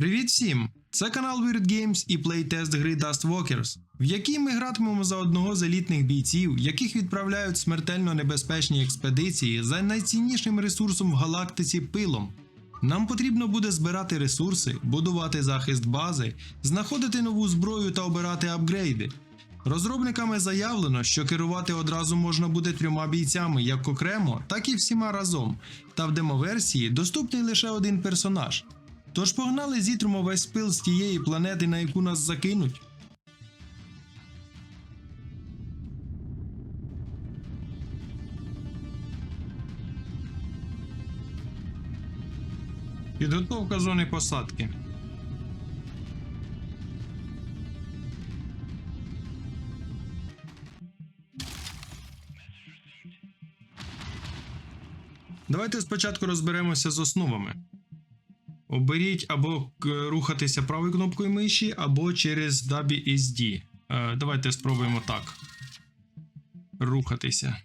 Привіт всім! Це канал Weird Games і плейтест гри Dust Walkers, в якій ми гратимемо за одного з елітних бійців, яких відправляють смертельно небезпечні експедиції за найціннішим ресурсом в галактиці пилом. Нам потрібно буде збирати ресурси, будувати захист бази, знаходити нову зброю та обирати апгрейди. Розробниками заявлено, що керувати одразу можна буде трьома бійцями як окремо, так і всіма разом. Та в демоверсії доступний лише один персонаж. Тож погнали зітримо весь пил з тієї планети, на яку нас закинуть. Підготовка зони посадки. Давайте спочатку розберемося з основами. Оберіть або рухатися правою кнопкою миші, або через WSD. Е, давайте спробуємо так. Рухатися.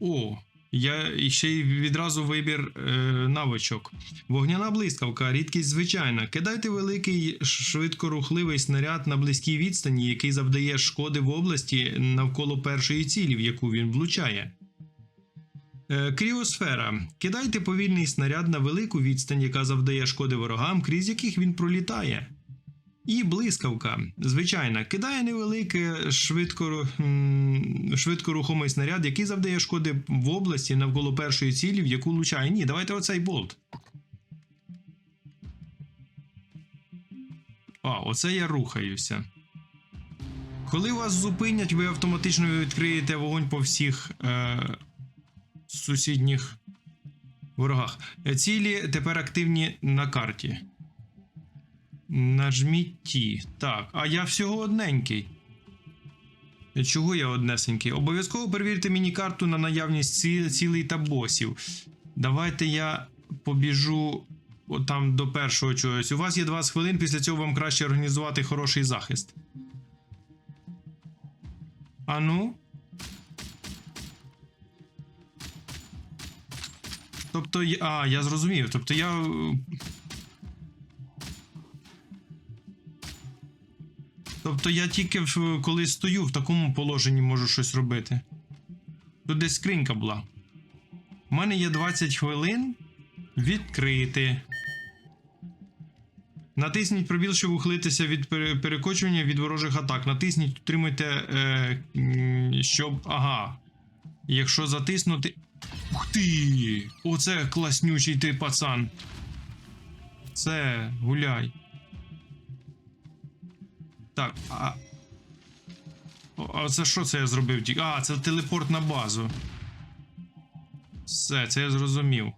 О, я ще й відразу вибір е, навичок. Вогняна блискавка, рідкість звичайна. Кидайте великий швидкорухливий снаряд на близькій відстані, який завдає шкоди в області навколо першої цілі, в яку він влучає. Е, Кріосфера. Кидайте повільний снаряд на велику відстань, яка завдає шкоди ворогам, крізь яких він пролітає. І блискавка. Звичайна, кидає невеликий швидко, м, швидкорухомий снаряд, який завдає шкоди в області навколо першої цілі, в яку влучає. Ні, давайте оцей болт. А, оце я рухаюся. Коли вас зупинять, ви автоматично відкриєте вогонь по всіх е, сусідніх ворогах. Е, Цілі тепер активні на карті. Нажміть ті. Так, а я всього одненький. Е, Чого я однесенький? Обов'язково перевірте міні-карту на наявність ці- цілей та босів. Давайте я побіжу там до першого чогось. У вас є 20 хвилин, після цього вам краще організувати хороший захист. А Тобто, а, я зрозумів. Тобто я. е, Тобто я тільки коли стою в такому положенні можу щось робити. Тут десь скринька була. У мене є 20 хвилин відкрити. Натисніть пробіл, щоб ухилитися від перекочування від ворожих атак. Натисніть, утримуйте, е, щоб. Ага. Якщо затиснути. Ух ти! Оце класнючий ти пацан. Це гуляй. Так, а. А це що це я зробив? А, це телепорт на базу. Все, це я зрозумів.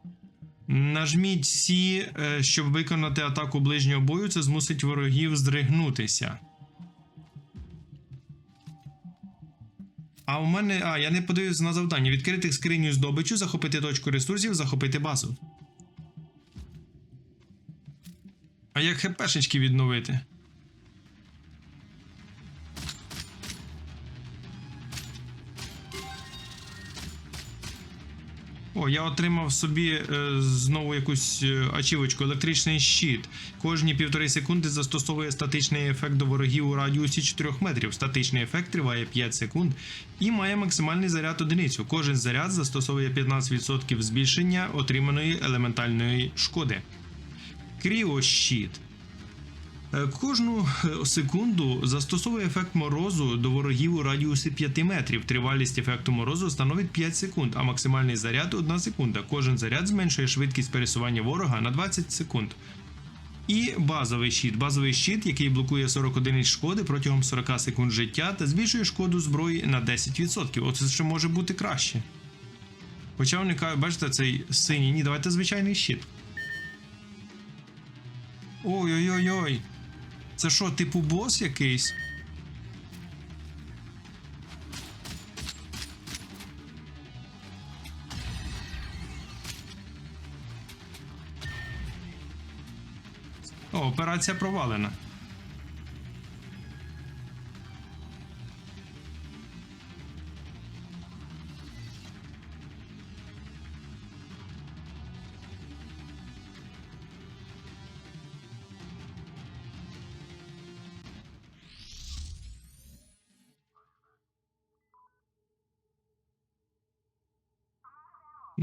Нажміть Сі, е, щоб виконати атаку ближнього бою, це змусить ворогів здригнутися. А у мене. А, я не подивився на завдання. Відкрити скриню здобичу, захопити точку ресурсів, захопити базу. А як хпшечки відновити? О, я отримав собі е, знову якусь е, ачівочку, електричний щит. Кожні півтори секунди застосовує статичний ефект до ворогів у радіусі 4 метрів. Статичний ефект триває 5 секунд і має максимальний заряд одиницю. Кожен заряд застосовує 15% збільшення отриманої елементальної шкоди. Кріощит. Е, Кожну е, секунду застосовує ефект морозу до ворогів у радіусі 5 метрів. Тривалість ефекту морозу становить 5 секунд, а максимальний заряд 1 секунда. Кожен заряд зменшує швидкість пересування ворога на 20 секунд. І базовий щит. Базовий щит, який блокує 40 одиниць шкоди протягом 40 секунд життя та збільшує шкоду зброї на 10%. Оце ще може бути краще. Хоча кажуть, бачите, цей синій. Ні, давайте звичайний щит. Ой-ой-ой-ой. Це що, типу бос якийсь? О, операція провалена.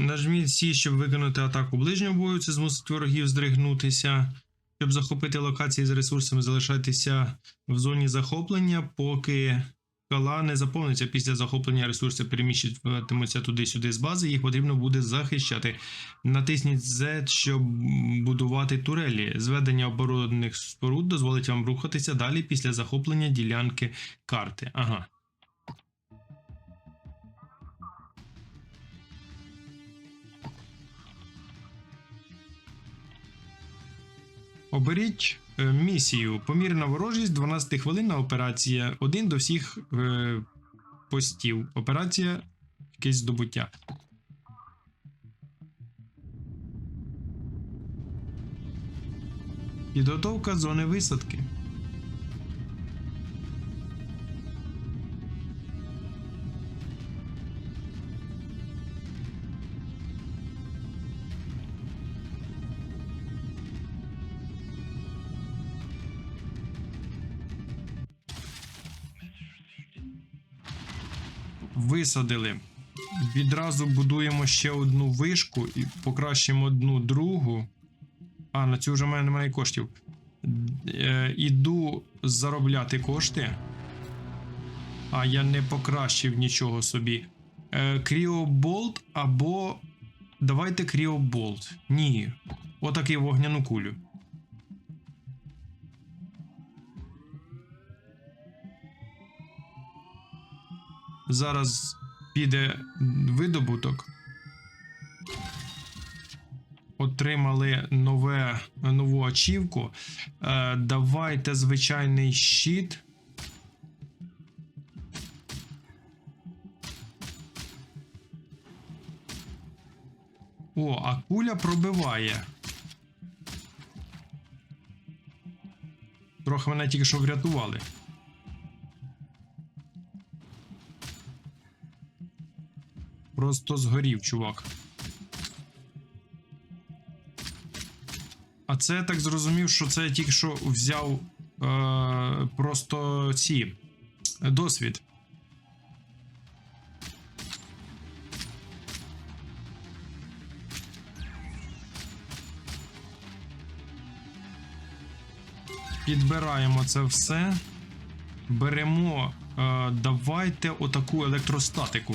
Нажміть Сі, щоб виконати атаку ближнього бою. Це змусить ворогів здригнутися. Щоб захопити локації з ресурсами, залишайтеся в зоні захоплення, поки скала не заповниться. Після захоплення ресурси переміщуватимуться туди-сюди з бази. Їх потрібно буде захищати. Натисніть Z, щоб будувати турелі. Зведення оборонних споруд дозволить вам рухатися далі після захоплення ділянки карти. Ага. Оберіть е, місію. Помірна ворожість 12 хвилинна операція. Один до всіх е, постів. Операція якесь здобуття. Підготовка зони висадки. Висадили. Відразу будуємо ще одну вишку і покращимо одну другу. А, на цю вже в мене немає коштів. Е, іду заробляти кошти. А я не покращив нічого собі. Е, Кріоболт або. Давайте Кріоболт. Ні. Отакий вогняну кулю. Зараз піде видобуток. Отримали нове, нову ачівку. Е, давайте звичайний щит. О, а куля пробиває. Трохи мене тільки що врятували. Просто згорів, чувак. А це я так зрозумів, що це я тільки що взяв е, просто ці е, досвід. Підбираємо це все. Беремо. Е, давайте отаку електростатику.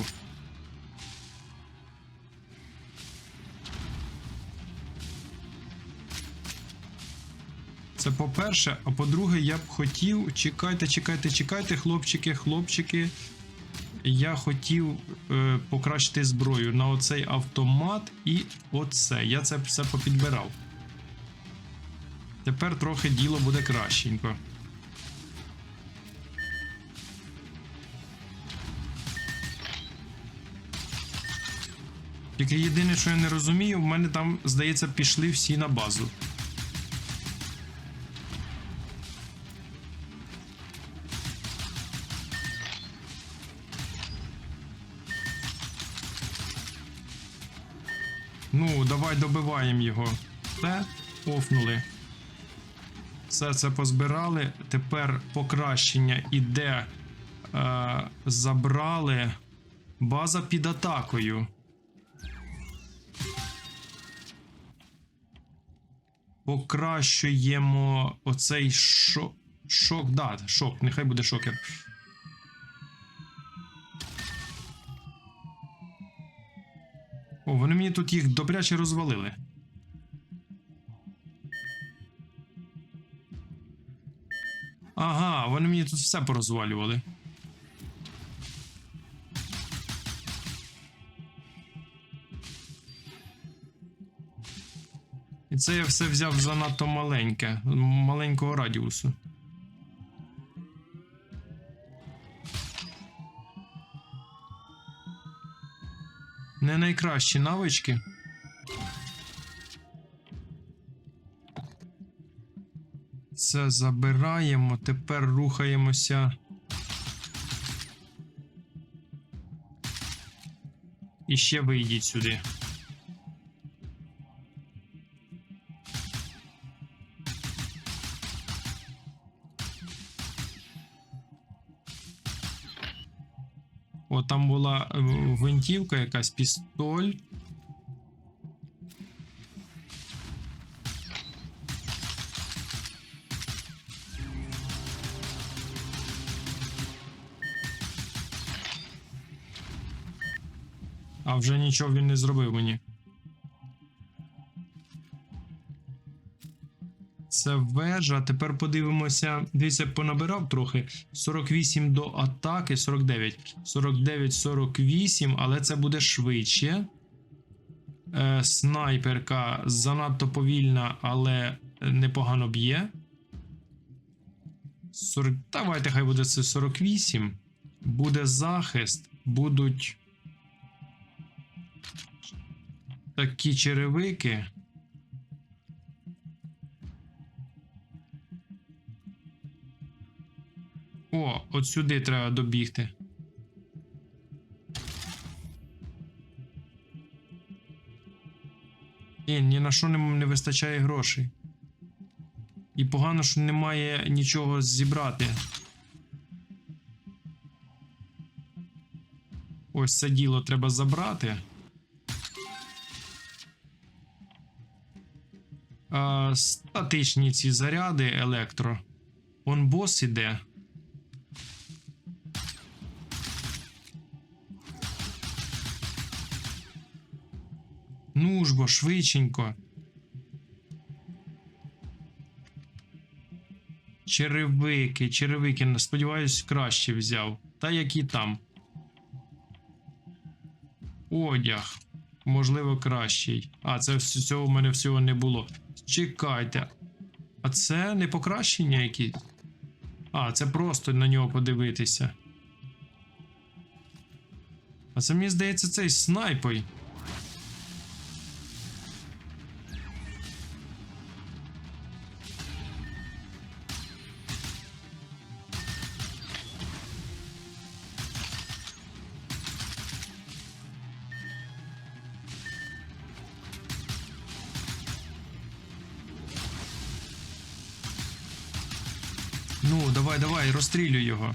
Це по-перше, а по-друге, я б хотів. Чекайте, чекайте, чекайте, хлопчики, хлопчики. Я хотів е, покращити зброю на оцей автомат і оце. Я це все попідбирав. Тепер трохи діло буде кращенько. Тільки єдине, що я не розумію, в мене там, здається, пішли всі на базу. Ну, давай добиваємо його. Все, офнули. Все це позбирали. Тепер покращення іде. Е, забрали. База під атакою. Покращуємо оцей шок. Шок, да, шок, нехай буде шокер. О, вони мені тут їх добряче розвалили. Ага, вони мені тут все порозвалювали. І це я все взяв занадто маленьке, маленького радіусу. Не найкращі навички. Це забираємо. Тепер рухаємося. І ще вийдіть сюди. Там була е, гвинтівка, якась пістоль. А вже нічого він не зробив мені. Це вежа. Тепер подивимося. Дивіться, понабирав трохи. 48 до атаки, 49. 49, 48, але це буде швидше. Е, снайперка занадто повільна, але непогано б'є. 40... Давайте, хай буде це 48. Буде захист. Будуть такі черевики. О, от сюди треба добігти. Ні, ні на що не, вистачає грошей. І погано, що немає нічого зібрати. Ось це діло треба забрати. А, статичні ці заряди електро. Он бос іде. Ну ж бо, швиденько. Черевики, черевики, сподіваюсь, краще взяв. Та які там. Одяг. Можливо, кращий. А, це цього в мене всього не було. Чекайте. А це не покращення якісь? А, це просто на нього подивитися. А це мені здається цей снайпой. Ну, давай, давай, розстрілюй його.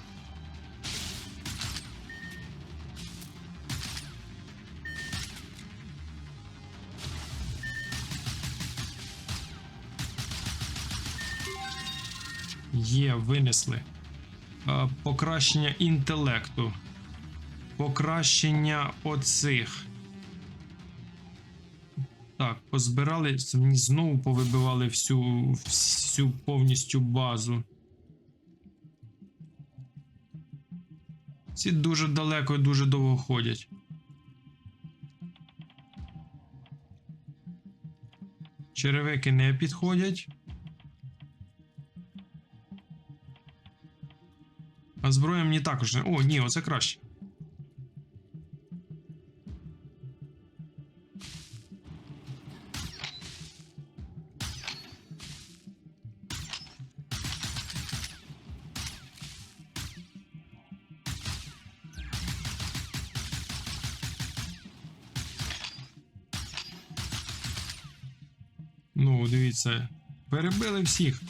Є, винесли. Покращення інтелекту. Покращення оцих. Так, позбирали, знову повибивали всю, всю повністю базу. Ці дуже далеко і дуже довго ходять. Черевики не підходять. А зброя мені також не. О, ні, оце краще. Дивіться, перебили всіх.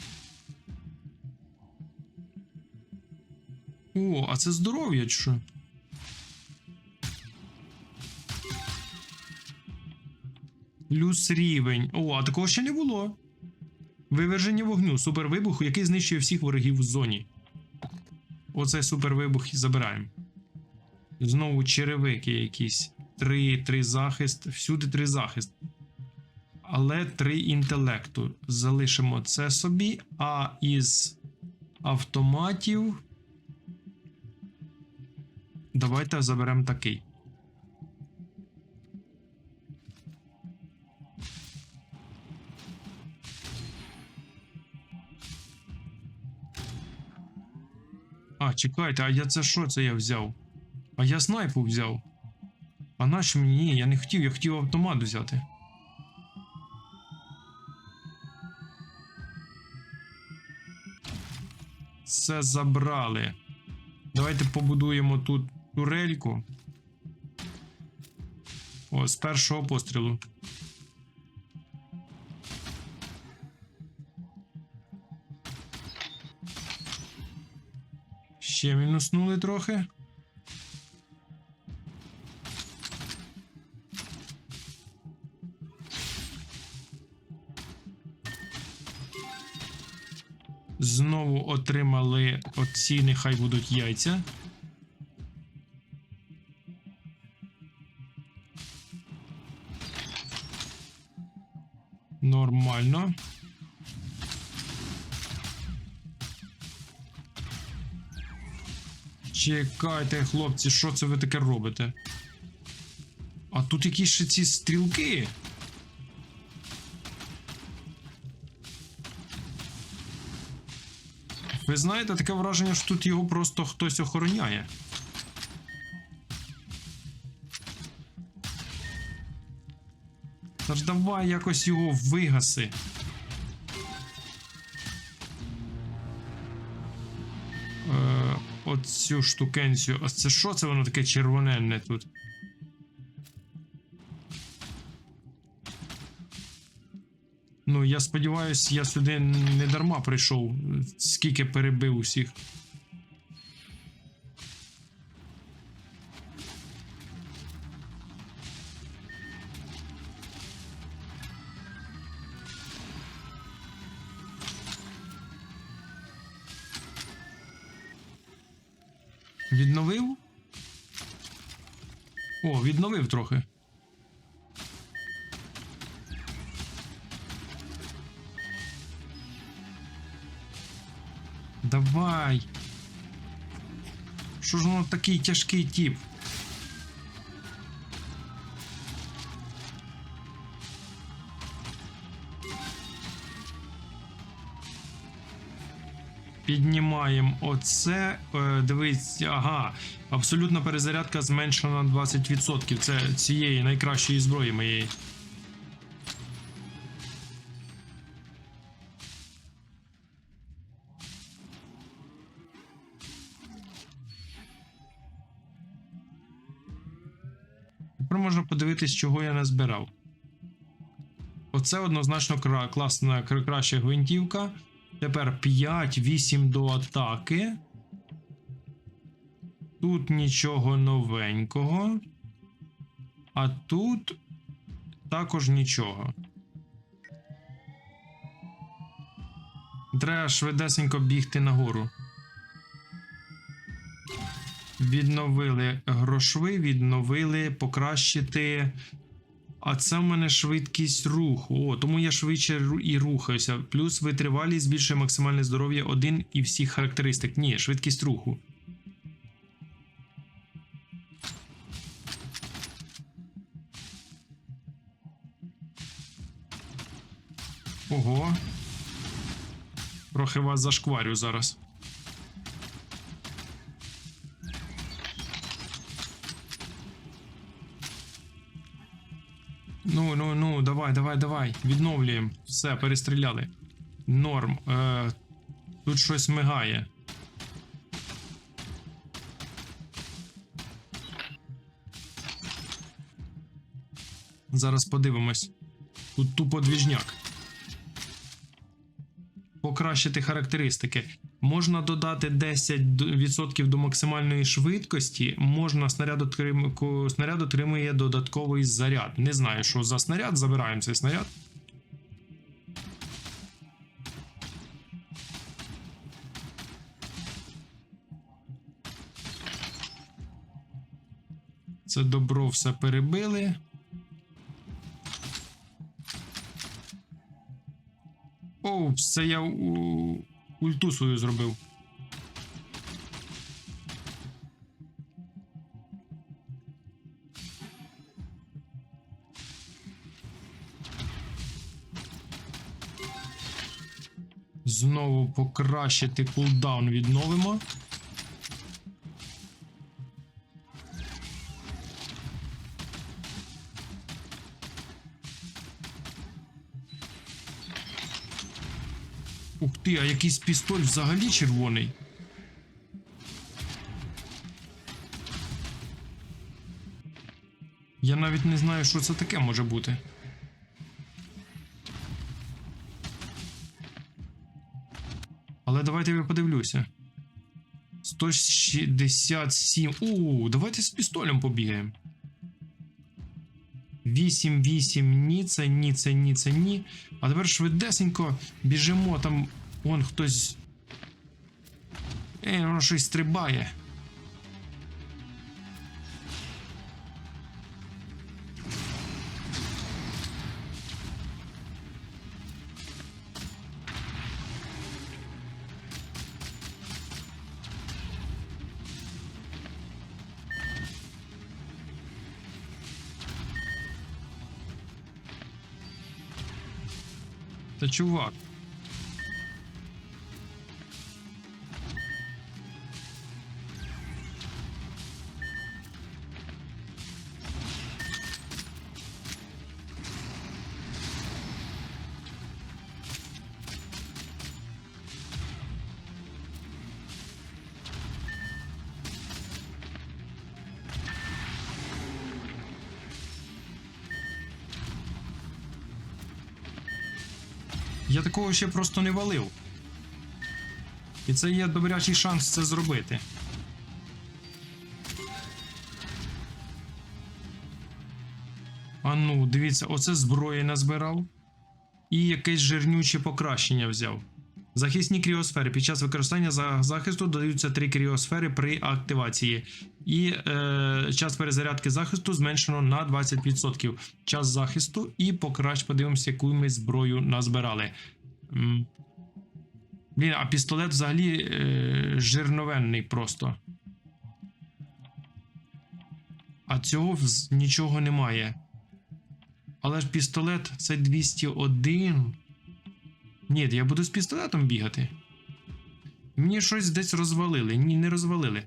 О, а це здоров'я чи що? Плюс рівень. О, а такого ще не було. Виверження вогню, супервибуху, який знищує всіх ворогів в зоні. Оцей супервибух і забираємо. Знову черевики якісь. Три, три захист. Всюди три захист. Але три інтелекту. Залишимо це собі. А із автоматів. Давайте заберемо такий. А, чекайте, а я це що це я взяв? А я снайпу взяв. А нащо мені? Ні, я не хотів, я хотів автомат взяти. Це забрали. Давайте побудуємо тут турельку. О, з першого пострілу. Ще мінуснули трохи. Оці нехай будуть яйця. Нормально. Чекайте, хлопці, що це ви таке робите? А тут якісь ще ці стрілки. Ви знаєте, таке враження, що тут його просто хтось охороняє. Та ж давай якось його вигаси. Е, оцю штукенцію. А це що це воно таке червоненне тут? Ну, я сподіваюся, я сюди не дарма прийшов, скільки перебив усіх. Відновив? О, відновив трохи. Давай. Що ж воно такий тяжкий тип? Піднімаємо оце. Е, дивись, ага. Абсолютна перезарядка зменшена на 20%. Це цієї найкращої зброї моєї. Подивитись, чого я не збирав. Оце однозначно кра- класна, кра- краща гвинтівка. Тепер 5-8 до атаки. Тут нічого новенького. А тут також нічого. Треба швидесенько бігти нагору. Відновили грошви, відновили покращити. А це в мене швидкість руху. О, тому я швидше і рухаюся. Плюс витривалість збільшує максимальне здоров'я один і всіх характеристик. Ні, швидкість руху. Ого. Трохи вас зашкварю зараз. Давай, давай, давай. Відновлюємо. Все, перестріляли. Норм. Е, тут щось мигає. Зараз подивимось. Тут тупо двіжняк. Покращити характеристики. Можна додати 10% до максимальної швидкості. Можна снаряд, отрим... ко- снаряд отримує додатковий заряд. Не знаю, що за снаряд. Забираємо цей снаряд. Це добро все перебили. Оу, це я. Ульту свою зробив. Знову покращити кулдаун відновимо. Ти, а якийсь пістоль взагалі червоний. Я навіть не знаю, що це таке може бути. Але давайте я подивлюся. 167. У, давайте з пістолем побігаємо. 8, 8, ні, це ні, це ні, це ні. А тепер швидесенько біжимо там. Вон хтось. Ей, воно щось стрибає. Та чувак. Я такого ще просто не валив. І це є добрячий шанс це зробити. А ну, дивіться, оце зброї назбирав. І якесь жирнюче покращення взяв. Захисні кріосфери. Під час використання захисту додаються 3 кріосфери при активації. І е, час перезарядки захисту зменшено на 20%. Час захисту і покращ, подивимося, яку ми зброю назбирали. Блін, а пістолет взагалі е, жирновенний просто. А цього нічого немає. Але ж пістолет це 201. Ні, я буду з пістолетом бігати. Мені щось десь розвалили. Ні, не розвалили.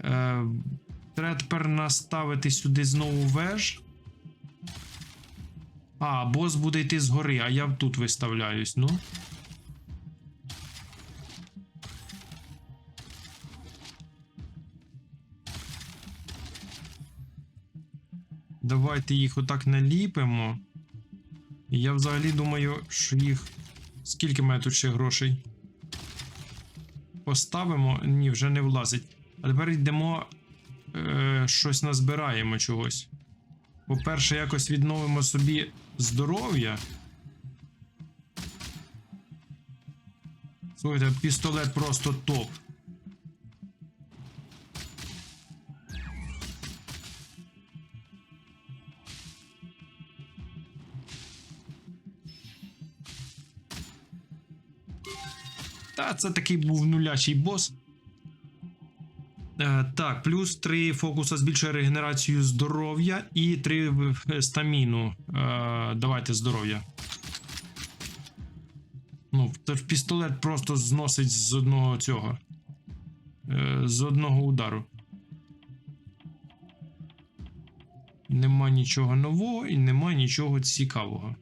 Е, треба тепер наставити сюди знову веж. А, бос буде йти згори, а я тут виставляюсь, ну. Давайте їх отак наліпимо. Я взагалі думаю, що їх. Скільки має тут ще грошей? Поставимо. Ні, вже не влазить. А тепер йдемо. Е, щось назбираємо чогось. По-перше, якось відновимо собі здоров'я. Слухайте, пістолет просто топ. Та це такий був нулячий бос. Е, так, плюс 3 фокуса збільшує регенерацію здоров'я і 3 стаміну. Е, давайте здоров'я. Ну, то пістолет просто зносить з одного цього. Е, з одного удару. Нема нічого нового і нема нічого цікавого.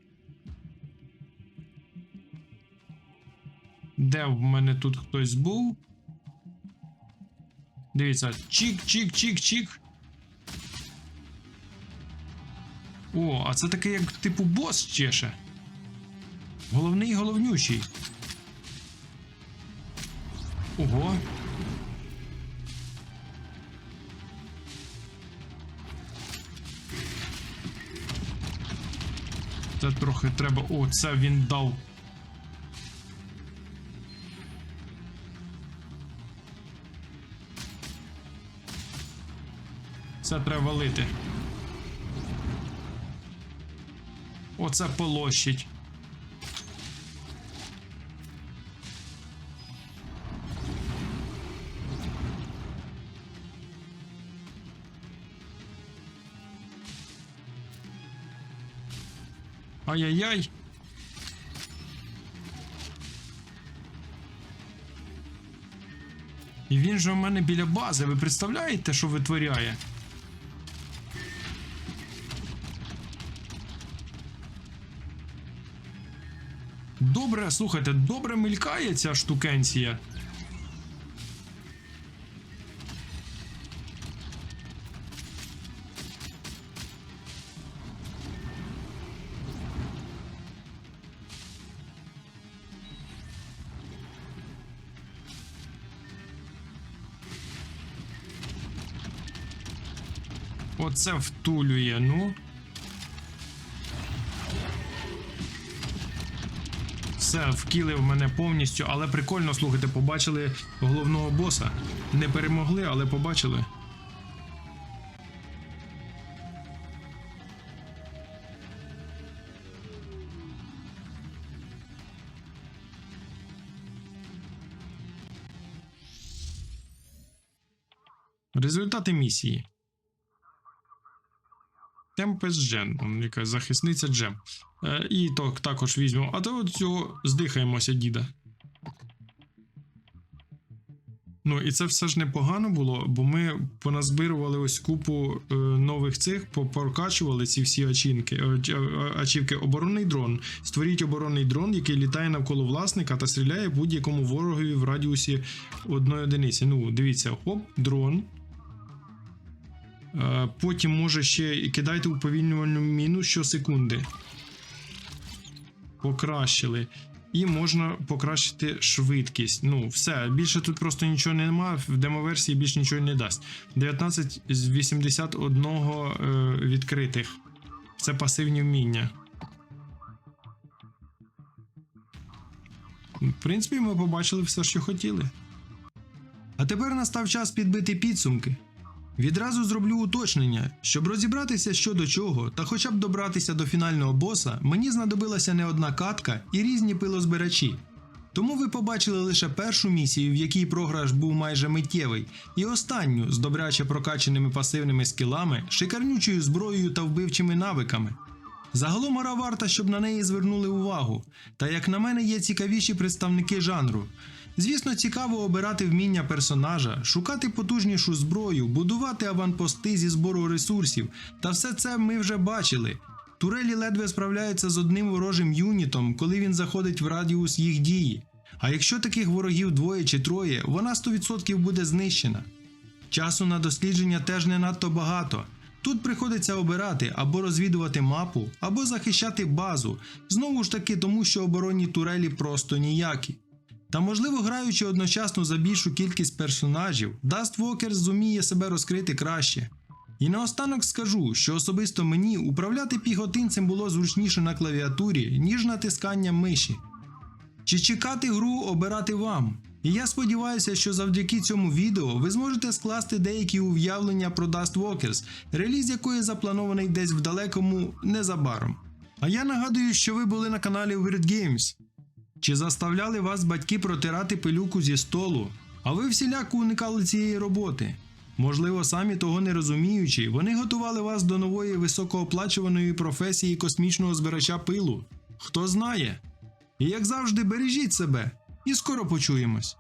Де в мене тут хтось був? Дивіться, чик-чик-чик-чик. О, а це такий як типу бос чеше. Головний головнючий. Ого. Це трохи треба. О, це він дав. Це треба валити. Оце полощить. Ай-яй-яй. І він же у мене біля бази. Ви представляєте, що витворяє? Добре, слухайте, добре мелькає ця штукенція. Оце втулює, ну. Все, вкілив мене повністю, але прикольно, слухайте, побачили головного боса. Не перемогли, але побачили. Результати місії. Темпес Джен, якась захисниця Джем. Е, і то також візьмемо. А то цього здихаємося, діда. Ну, і це все ж непогано було, бо ми поназбирували ось купу е, нових цих, прокачували ці всі очінки, е, е, ачівки. Оборонний дрон. Створіть оборонний дрон, який літає навколо власника та стріляє будь-якому ворогові в радіусі одної одиниці. Ну, дивіться, хоп, дрон. Е, Потім може ще кидайте уповільнювальну міну щосекунди. Покращили. І можна покращити швидкість. Ну, все, більше тут просто нічого немає. В демоверсії більше нічого не дасть. 19 з 81 е, відкритих. Це пасивні вміння. В принципі, ми побачили все, що хотіли. А тепер настав час підбити підсумки. Відразу зроблю уточнення, щоб розібратися що до чого, та хоча б добратися до фінального боса, мені знадобилася не одна катка і різні пилозбирачі. Тому ви побачили лише першу місію, в якій програш був майже миттєвий, і останню з добряче прокаченими пасивними скілами, шикарнючою зброєю та вбивчими навиками. Загалом гра варта, щоб на неї звернули увагу. Та як на мене є цікавіші представники жанру. Звісно, цікаво обирати вміння персонажа, шукати потужнішу зброю, будувати аванпости зі збору ресурсів. Та все це ми вже бачили. Турелі ледве справляються з одним ворожим юнітом, коли він заходить в радіус їх дії. А якщо таких ворогів двоє чи троє, вона 100% буде знищена. Часу на дослідження теж не надто багато. Тут приходиться обирати або розвідувати мапу, або захищати базу. Знову ж таки, тому що оборонні турелі просто ніякі. Та можливо, граючи одночасно за більшу кількість персонажів, Dust Walker зуміє себе розкрити краще. І наостанок скажу, що особисто мені управляти піхотинцем було зручніше на клавіатурі, ніж натисканням миші. Чи чекати гру обирати вам? І я сподіваюся, що завдяки цьому відео ви зможете скласти деякі уявлення про Dust Walkers, реліз якої запланований десь в далекому незабаром. А я нагадую, що ви були на каналі Weird Games. Чи заставляли вас батьки протирати пилюку зі столу? А ви всіляко уникали цієї роботи? Можливо, самі того не розуміючи, вони готували вас до нової високооплачуваної професії космічного збирача пилу. Хто знає? І як завжди, бережіть себе, і скоро почуємось.